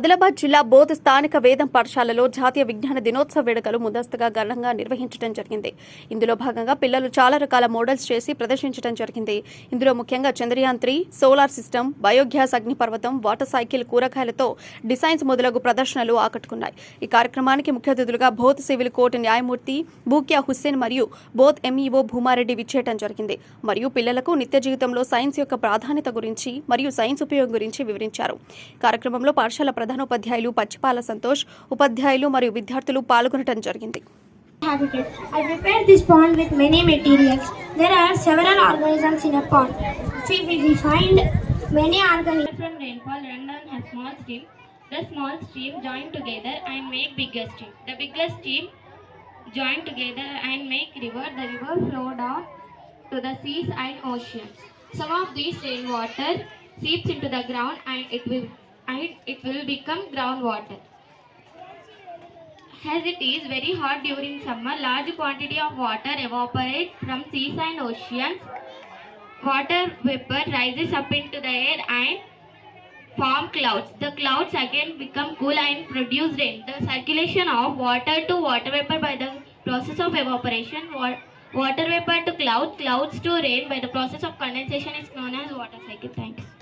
ఆదిలాబాద్ జిల్లా బోధ్ స్థానిక వేదం పాఠశాలలో జాతీయ విజ్ఞాన దినోత్సవ వేడుకలు ముందస్తుగా ఘనంగా నిర్వహించడం జరిగింది. ఇందులో భాగంగా పిల్లలు చాలా రకాల మోడల్స్ చేసి ప్రదర్శించడం జరిగింది. ఇందులో ముఖ్యంగా Chandrayaan three solar system biogas అగ్నిపర్వతం వాటర్ సైకిల్ కూరగాయలతో డిజైన్స్ మొదలగు ప్రదర్శనలు ఆకట్టుకున్నాయి. ఈ కార్యక్రమానికి ముఖ్య అతిథులుగా బోధ్ సివిల్ కోర్టు న్యాయమూర్తి బూక్యా హుస్సేన్ మరియు బోధ్ ఎంఈఓ భూమారెడ్డి విచ్చేయటం జరిగింది. మరియు పిల్లలకు నిత్య జీవితంలో సైన్స్ యొక్క ప్రాధాన్యత గురించి మరియు సైన్స్ ఉపయోగం గురించి వివరించారు. కార్యక్రమంలో పాఠశాల ప్రధానోపాధ్యాయులు పచ్చిపాల సంతోష్ ఉపాధ్యాయులు మరియు విద్యార్థులు పాల్గొనడం జరిగింది. I prepared this pond with many materials. There are several organisms in a pond. See, we we find many organisms. from rainfall run down a small stream. The small stream join together and make bigger stream. The bigger stream join together and make river. The river flow down to the seas and oceans. Some of these rainwater seeps into the ground and it will and it will become groundwater. As it is very hot during summer, large quantity of water evaporates from seas and oceans. Water vapor rises up into the air and form clouds. The clouds again become cool and produce rain. The circulation of water to water vapor by the process of evaporation, water vapor to cloud, clouds to rain by the process of condensation is known as water cycle. Thanks.